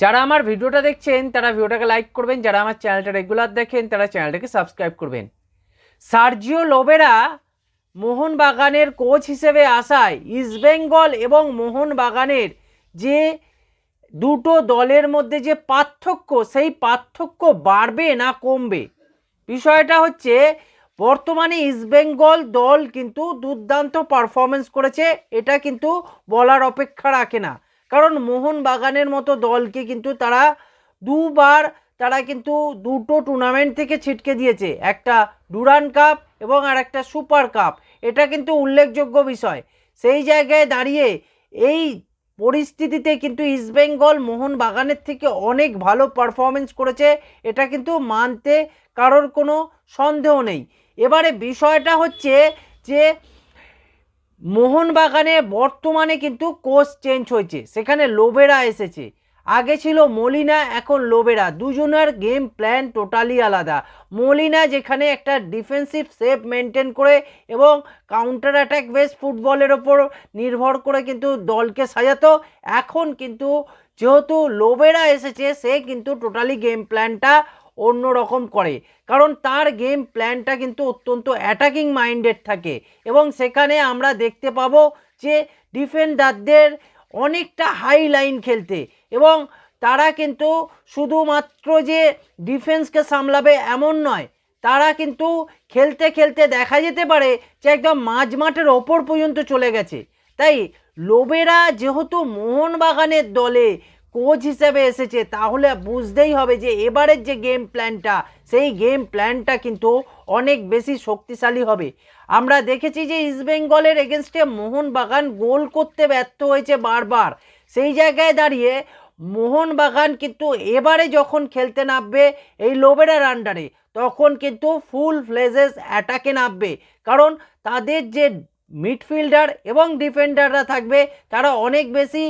যারা আমার ভিডিওটা দেখছেন, তারা ভিডিওটাকে লাইক করবেন। যারা আমার চ্যানেলটা রেগুলার দেখেন, তারা চ্যানেলটাকে সাবস্ক্রাইব করবেন। সার্জিও লোবেরা মোহনবাগানের কোচ হিসেবে আসায় ইস্টবেঙ্গল এবং মোহনবাগানের যে দুটো দলের মধ্যে যে পার্থক্য, সেই পার্থক্য বাড়বে না কমবে? বিষয়টা হচ্ছে, বর্তমানে ইস্টবেঙ্গল দল কিন্তু দুর্দান্ত পারফরমেন্স করেছে। এটা কিন্তু বলার অপেক্ষা রাখে না। কারণ মোহনবাগানের মতো দলকে কিন্তু তারা দুবার তারা কিন্তু দুটো টুর্নামেন্ট থেকে ছিটকে দিয়েছে। একটা ডুরান কাপ এবং আর একটা সুপার কাপ। এটা কিন্তু উল্লেখযোগ্য বিষয়। সেই জায়গায় দাঁড়িয়ে এই পরিস্থিতিতে কিন্তু ইস্টবেঙ্গল মোহনবাগানের থেকে অনেক ভালো পারফরমেন্স করেছে। এটা কিন্তু মানতে কারোর কোনো সন্দেহ নেই। এবারে বিষয়টা হচ্ছে যে মোহনবাগানে বর্তমানে কিন্তু কোচ চেঞ্জ হয়েছে। সেখানে লোবেরা এসেছে। আগে ছিল মলিনা, এখন লোবেরা দুজনের গেম প্ল্যান টোটালি আলাদা। মলিনা যেখানে একটা ডিফেন্সিভ সেফ মেনটেন করে এবং কাউন্টার অ্যাটাক বেস ফুটবলের ওপর নির্ভর করে কিন্তু দলকে সাজাতো। এখন কিন্তু যেহেতু লোবেরা এসেছে, সে কিন্তু টোটালি গেম প্ল্যানটা অন্য রকম করে। কারণ তার গেম প্ল্যানটা কিন্তু অত্যন্ত অ্যাটাকিং মাইন্ডেড থাকে এবং সেখানে আমরা দেখতে পাবো যে ডিফেন্ডারদের অনেকটা হাই লাইন খেলতে এবং তারা কিন্তু শুধুমাত্র যে ডিফেন্সকে সামলাবে এমন নয়, তারা কিন্তু খেলতে খেলতে দেখা যেতে পারে যে একদম মাঝ মাঠের ওপর পর্যন্ত চলে গেছে। তাই লোবেরা যেহেতু মোহনবাগানের দলে কোচ হিসেবে এসেছে, তাহলে বুঝতেই হবে যে এবারের যে গেম প্ল্যানটা সেই গেম প্ল্যানটা কিন্তু অনেক বেশি শক্তিশালী হবে। আমরা দেখেছি যে ইস্টবেঙ্গলের এগেনস্টে মোহনবাগান গোল করতে ব্যর্থ হয়েছে বারবার। সেই জায়গায় দাঁড়িয়ে মোহনবাগান কিন্তু এবারে যখন খেলতে নামবে এই লোবেরার আন্ডারে তখন কিন্তু ফুল ফ্লেজেস অ্যাটাকে নামবে। কারণ তাদের যে মিডফিল্ডার এবং ডিফেন্ডাররা থাকবে, তারা অনেক বেশি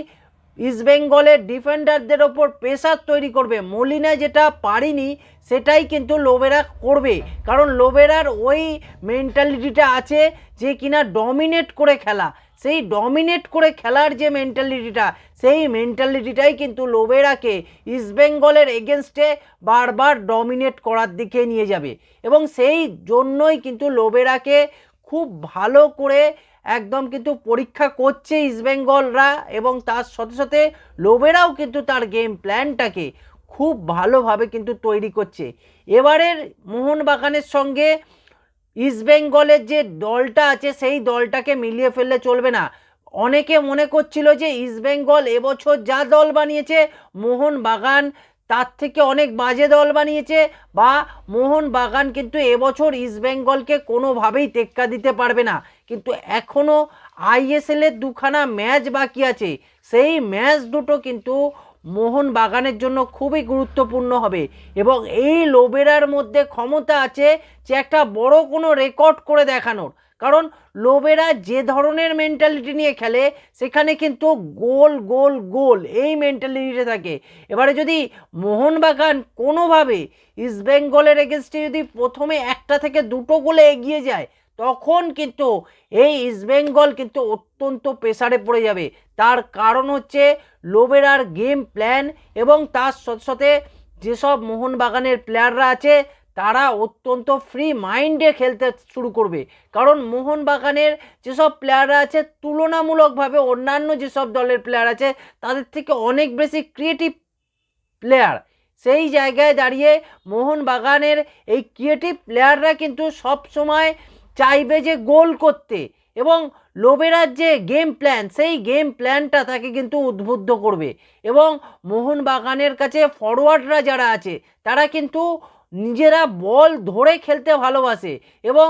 ইস্টবেঙ্গলের ডিফেন্ডারদের ওপর প্রেশার তৈরি করবে। মলিনা যেটা পারিনি, সেটাই কিন্তু লোবেরা করবে। কারণ লোবেরার ওই মেন্টালিটিটা আছে যে কিনা ডমিনেট করে খেলা। সেই ডমিনেট করে খেলার যে মেন্টালিটিটা সেই মেন্টালিটিটাই কিন্তু লোবেরাকে ইস্টবেঙ্গলের এগেনস্টে বারবার ডমিনেট করার দিকে নিয়ে যাবে। এবং সেই জন্যই কিন্তু লোবেরাকে খুব ভালো করে একদম কিন্তু পরীক্ষা করছে ইস্টবেঙ্গলরা এবং তার সাথে সাথে লোবেরাও কিন্তু তার গেম প্ল্যানটাকে খুব ভালোভাবে কিন্তু তৈরি করছে। এবারের মোহনবাগানের সঙ্গে ইস্টবেঙ্গলের যে দলটা আছে, সেই দলটাকে মিলিয়ে ফেললে চলবে না। অনেকে মনে করছিল যে ইস্টবেঙ্গল এবছর যা দল বানিয়েছে, মোহনবাগান তার থেকে অনেক বাজে দল বানিয়েছে বা মোহনবাগান কিন্তু এবছর ইস্টবেঙ্গলকে কোনোভাবেই টেক্কা দিতে পারবে না। কিন্তু এখনও আইএসএলের দুখানা ম্যাচ বাকি আছে। সেই ম্যাচ দুটো কিন্তু মোহনবাগানের জন্য খুবই গুরুত্বপূর্ণ হবে এবং এই লোবেরার মধ্যে ক্ষমতা আছে যে একটা বড় কোনো রেকর্ড করে দেখানোর। কারণ লোবেরা যে ধরনের মেন্টালিটি নিয়ে খেলে, সেখানে কিন্তু গোল গোল গোল এই মেন্টালিটিতে থাকে। এবারে যদি মোহনবাগান কোনোভাবে ইস্টবেঙ্গলের এগেনস্টে যদি প্রথমে একটা থেকে দুটো গোলে এগিয়ে যায় তখন কিন্তু এই ইস্টবেঙ্গল কিন্তু অত্যন্ত প্রেসারে পড়ে যাবে। তার কারণ হচ্ছে লোবেরার গেম প্ল্যান এবং তার সাথে সাথে যেসব মোহনবাগানের প্লেয়াররা আছে, তারা অত্যন্ত ফ্রি মাইন্ডে খেলতে শুরু করবে। কারণ মোহনবাগানের যেসব প্লেয়াররা আছে, তুলনামূলকভাবে অন্যান্য যেসব দলের প্লেয়ার আছে, তাদের থেকে অনেক বেশি ক্রিয়েটিভ প্লেয়ার সেই জায়গায় দাঁড়িয়ে মোহনবাগানের এই ক্রিয়েটিভ প্লেয়াররা কিন্তু সব সময় চাইবে যে গোল করতে এবং লোবেরার যে গেম প্ল্যান সেই গেম প্ল্যানটা তাকে কিন্তু উদ্বুদ্ধ করবে। এবং মোহনবাগানের কাছে ফরওয়ার্ডরা যারা আছে, তারা কিন্তু নিজেরা বল ধরে খেলতে ভালোবাসে এবং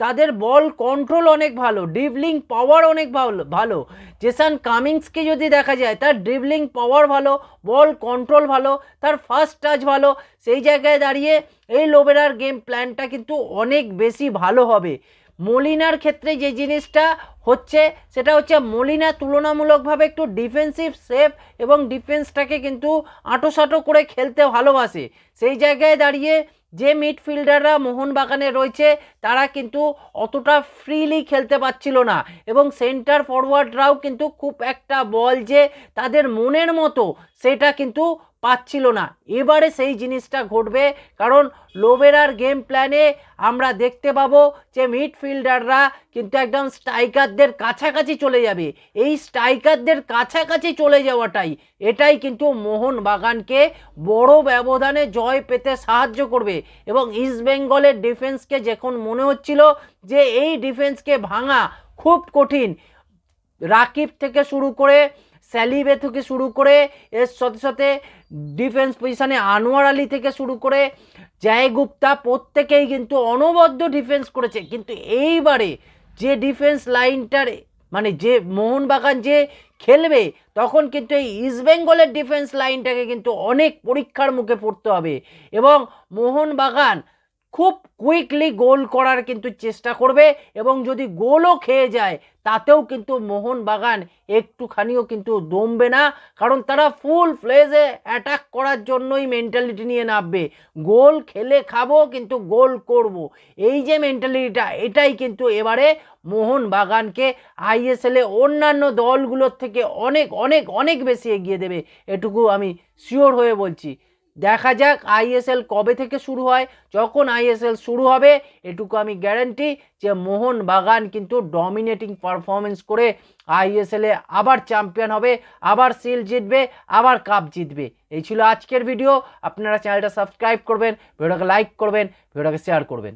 তাদের বল কন্ট্রোল অনেক ভালো ড্রিবলিং পাওয়ার অনেক ভালো ভালো। জেসান কামিংসকে যদি দেখা যায়, তার ড্রিবলিং পাওয়ার ভালো, বল কন্ট্রোল ভালো, তার ফার্স্ট টাচ ভালো, সেই জায়গায় দাঁড়িয়ে এই লোবেরার গেম প্ল্যানটা কিন্তু অনেক বেশি ভালো হবে। মলিনার ক্ষেত্রে যে জিনিসটা হচ্ছে, সেটা হচ্ছে মলিনা তুলনামূলকভাবে একটু ডিফেন্সিভ সেফ এবং ডিফেন্সটাকে কিন্তু আঁটোসাঁটো করে খেলতে ভালোবাসে। সেই জায়গায় দাঁড়িয়ে যে মিডফিল্ডাররা মোহনবাগানে রয়েছে, তারা কিন্তু অতটা ফ্রিলি খেলতে পারছিল না এবং সেন্টার ফরওয়ার্ডরাও কিন্তু খুব একটা বল যে তাদের মনের মতো সেটা কিন্তু পাচ্ছিল না। এবারে সেই জিনিসটা ঘটবে, কারণ লোবেরার গেম প্ল্যানে আমরা দেখতে পাবো যে মিডফিল্ডাররা কিন্তু একদম স্ট্রাইকারদের কাছাকাছি চলে যাবে। এই স্ট্রাইকারদের কাছাকাছি চলে যাওয়াটাই, এটাই কিন্তু মোহন বাগানকে বড় ব্যবধানে জয় পেতে সাহায্য করবে। এবং ইস্ট বেঙ্গলের ডিফেন্সকে যখন মনে হচ্ছিল যে এই ডিফেন্সকে ভাঙা খুব কঠিন, রাকিব থেকে শুরু করে স্যালিবে থেকে শুরু করে, এর সাথে সাথে ডিফেন্স পজিশনে আনোয়ার আলী থেকে শুরু করে জয় গুপ্তা প্রত্যেকেই কিন্তু অনবদ্য ডিফেন্স করেছে। কিন্তু এইবারে যে ডিফেন্স লাইনটার মানে যে মোহনবাগান যে খেলবে, তখন কিন্তু এই ইস্টবেঙ্গলের ডিফেন্স লাইনটাকে কিন্তু অনেক পরীক্ষার মুখে পড়তে হবে। এবং মোহনবাগান খুব কুইকলি গোল করার কিন্তু চেষ্টা করবে এবং যদি গোলও খেয়ে যায়, তাতেও কিন্তু মোহনবাগান একটুখানিও কিন্তু দমবে না। কারণ তারা ফুল ফ্লেজে অ্যাটাক করার জন্যই মেন্টালিটি নিয়ে নামবে। গোল খেলে খাব, কিন্তু গোল করব। এই যে মেন্টালিটিটা এটাই কিন্তু এবারে মোহনবাগানকে আইএসএলে অন্যান্য দলগুলোর থেকে অনেক অনেক অনেক বেশি এগিয়ে দেবে। এটুকু আমি শিওর হয়ে বলছি। দেখা যাক আইএসএল কবে থেকে শুরু হয়। যখন আইএসএল শুরু হবে, এটুকু আমি গ্যারান্টি যে মোহন বাগান কিন্তু ডমিনেটিং পারফরমেন্স করে আইএসএলে আবার চ্যাম্পিয়ন হবে, আবার সিল জিতবে, আবার কাপ জিতবে। এই ছিল আজকের ভিডিও আপনারা চ্যানেলটা সাবস্ক্রাইব করবেন ভিডিওটাকে লাইক করবেন ভিডিওটাকে শেয়ার করবেন।